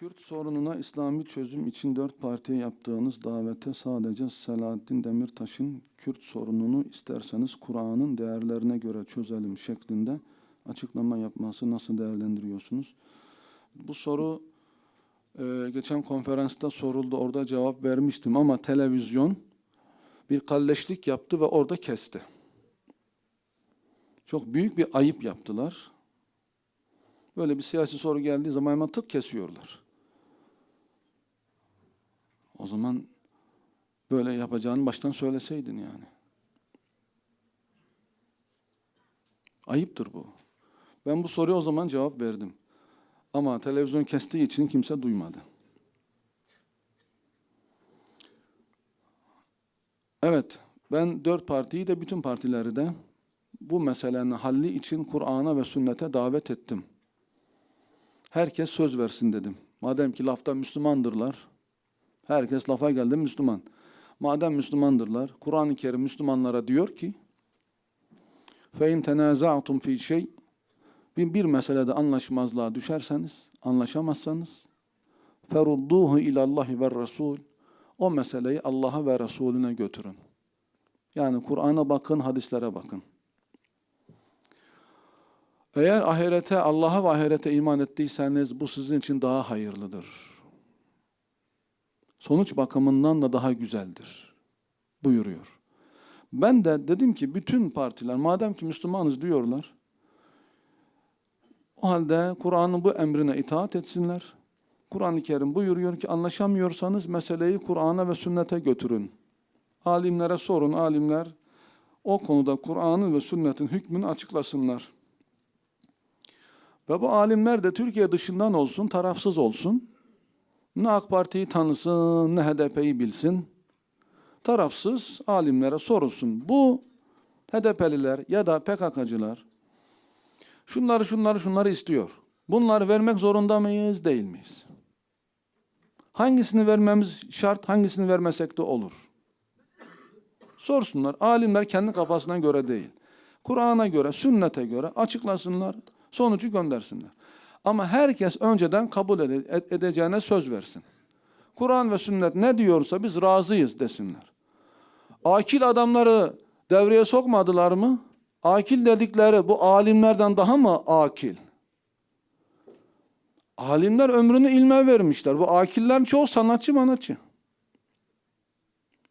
Kürt sorununa İslami çözüm için dört partiye yaptığınız davete sadece Selahattin Demirtaş'ın Kürt sorununu isterseniz Kur'an'ın değerlerine göre çözelim şeklinde açıklama yapması nasıl değerlendiriyorsunuz? Bu soru e, geçen konferansta soruldu, orada cevap vermiştim ama televizyon bir kalleşlik yaptı ve orada kesti. Çok büyük bir ayıp yaptılar. Böyle bir siyasi soru geldiği zaman hemen tık kesiyorlar. O zaman böyle yapacağını baştan söyleseydin yani. Ayıptır bu. Ben bu soruya o zaman cevap verdim. Ama televizyon kestiği için kimse duymadı. Evet, ben dört partiyi de bütün partileri de bu meselenin halli için Kur'an'a ve sünnete davet ettim. Herkes söz versin dedim. Madem ki lafta Müslümandırlar, herkes lafa geldi Müslüman. Madem Müslümandırlar, Kur'an-ı Kerim Müslümanlara diyor ki, فَاِنْ تَنَازَعْتُمْ ف۪ي şey bir, bir meselede anlaşmazlığa düşerseniz, anlaşamazsanız, فَرُدُّوهُ اِلَى اللّٰهِ وَالرَّسُولِ O meseleyi Allah'a ve Resulüne götürün. Yani Kur'an'a bakın, hadislere bakın. Eğer ahirete, Allah'a ve ahirete iman ettiyseniz bu sizin için daha hayırlıdır. Sonuç bakımından da daha güzeldir. Buyuruyor. Ben de dedim ki bütün partiler madem ki Müslümanız diyorlar, o halde Kur'an'ın bu emrine itaat etsinler. Kur'an-ı Kerim buyuruyor ki anlaşamıyorsanız meseleyi Kur'an'a ve sünnete götürün. Alimlere sorun, alimler o konuda Kur'an'ın ve sünnetin hükmünü açıklasınlar. Ve bu alimler de Türkiye dışından olsun, tarafsız olsun. Ne AK Parti'yi tanısın, ne HDP'yi bilsin. Tarafsız alimlere sorulsun. Bu HDP'liler ya da PKK'cılar şunları şunları şunları istiyor. Bunları vermek zorunda mıyız, değil miyiz? Hangisini vermemiz şart, hangisini vermesek de olur. Sorsunlar. Alimler kendi kafasına göre değil. Kur'an'a göre, sünnete göre açıklasınlar, sonucu göndersinler. Ama herkes önceden kabul ede- edeceğine söz versin. Kur'an ve sünnet ne diyorsa biz razıyız desinler. Akil adamları devreye sokmadılar mı? Akil dedikleri bu alimlerden daha mı akil? Alimler ömrünü ilme vermişler. Bu akiller çoğu sanatçı manatçı.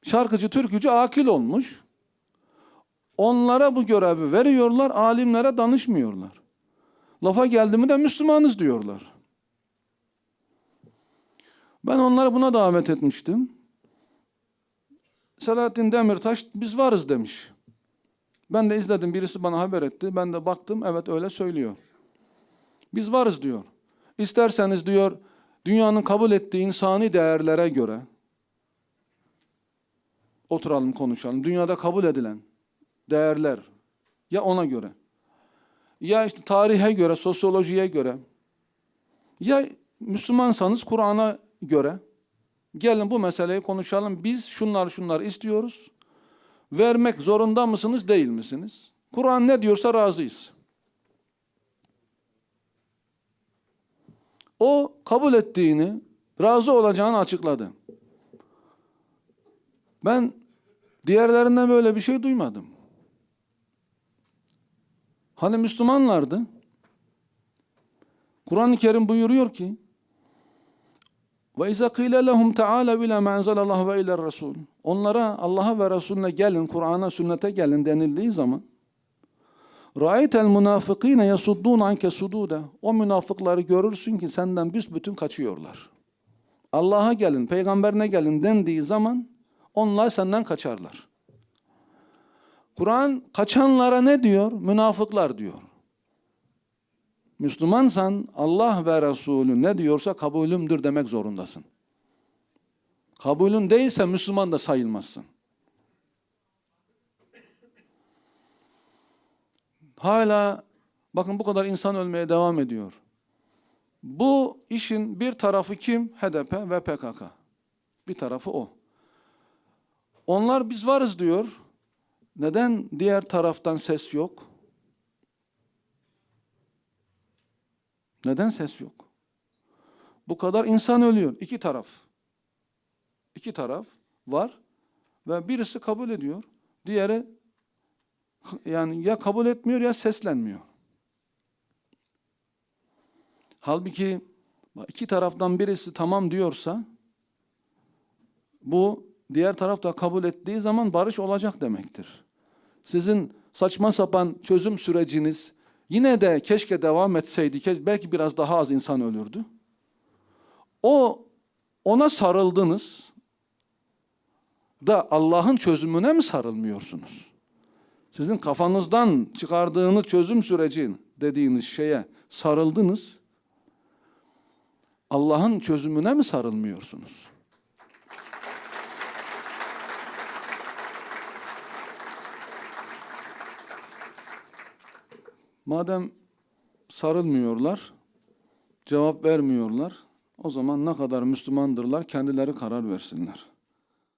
Şarkıcı, türkücü akil olmuş. Onlara bu görevi veriyorlar, alimlere danışmıyorlar. Lafa geldi mi de Müslümanız diyorlar. Ben onları buna davet etmiştim. Selahattin Demirtaş biz varız demiş. Ben de izledim birisi bana haber etti. Ben de baktım evet öyle söylüyor. Biz varız diyor. İsterseniz diyor dünyanın kabul ettiği insani değerlere göre oturalım konuşalım. Dünyada kabul edilen değerler ya ona göre ya işte tarihe göre, sosyolojiye göre ya Müslümansanız Kur'an'a göre gelin bu meseleyi konuşalım. Biz şunlar şunlar istiyoruz. Vermek zorunda mısınız, değil misiniz? Kur'an ne diyorsa razıyız. O kabul ettiğini, razı olacağını açıkladı. Ben diğerlerinden böyle bir şey duymadım. Hani Müslümanlardı? Kur'an-ı Kerim buyuruyor ki ve izâ qîle lehum teâlâ ilâ mâ enzelallahu ve ilâ rasûl. Onlara Allah'a ve Resulüne gelin, Kur'an'a, sünnete gelin denildiği zaman Ra'aytel münafıkîne yasuddûn anke sudûde. O münafıkları görürsün ki senden büsbütün kaçıyorlar. Allah'a gelin, peygamberine gelin dendiği zaman onlar senden kaçarlar. Kur'an kaçanlara ne diyor? Münafıklar diyor. Müslümansan Allah ve Resulü ne diyorsa kabulümdür demek zorundasın. Kabulün değilse Müslüman da sayılmazsın. Hala bakın bu kadar insan ölmeye devam ediyor. Bu işin bir tarafı kim? HDP ve PKK. Bir tarafı o. Onlar biz varız diyor. Neden diğer taraftan ses yok? Neden ses yok? Bu kadar insan ölüyor. İki taraf. İki taraf var ve birisi kabul ediyor. Diğeri yani ya kabul etmiyor ya seslenmiyor. Halbuki iki taraftan birisi tamam diyorsa bu diğer taraf da kabul ettiği zaman barış olacak demektir. Sizin saçma sapan çözüm süreciniz yine de keşke devam etseydi, ke- belki biraz daha az insan ölürdü. O ona sarıldınız da Allah'ın çözümüne mi sarılmıyorsunuz? Sizin kafanızdan çıkardığınız çözüm sürecin dediğiniz şeye sarıldınız. Allah'ın çözümüne mi sarılmıyorsunuz? Madem sarılmıyorlar, cevap vermiyorlar, o zaman ne kadar Müslümandırlar kendileri karar versinler.